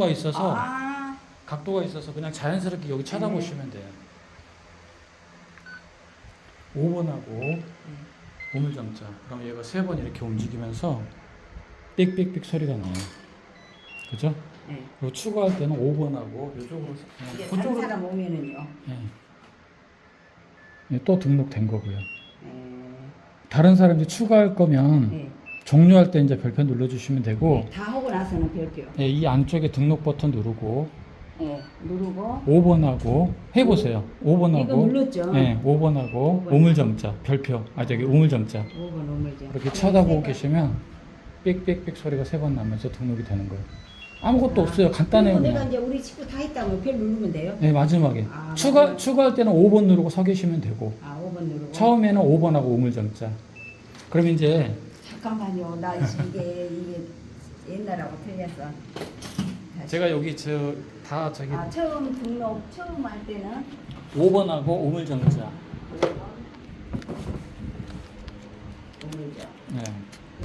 가 있어서 아, 각도가 있어서 그냥 자연스럽게 여기 쳐다보시면 돼요. 5번하고 우물정자. 그럼 얘가 세 번 이렇게 움직이면서 삑삑삑 소리가 나요. 그죠? 네. 그리고 추가할 때는 5번하고 이쪽으로 이제 그냥 다른 그쪽으로 사람 오면은요. 예. 예, 또 등록된 거고요. 네. 다른 사람 이제 추가할 거면 네. 종료할 때 이제 별표 눌러주시면 되고 네, 다 하고 나서는 별표. 예, 이 안쪽에 등록 버튼 누르고 네. 누르고 5번하고 해보세요. 이거 5번하고 눌렀죠. 예, 5번하고 5번. 우물정자 별표 아 저기 우물정자 5번 오물죠. 이렇게 쳐다보고 계시면 삑삑삑 소리가 세 번 나면서 등록이 되는 거예요. 아무것도 없어요. 간단해요. 그리고 내가 그냥. 이제 우리 친구 다 했다면 별 누르면 돼요. 네 마지막에 아, 추가 마지막에. 추가할 때는 5번 누르고 서 계시면 되고 아, 5번 누르고. 처음에는 5번하고 우물정자. 그럼 이제 잠깐만요. 나 이게 이게 옛날하고 틀렸어. 다시. 제가 여기 저 다 저기 아, 처음 등록 처음 할 때는 5번하고 우물정자. 5번 오물죠. 네.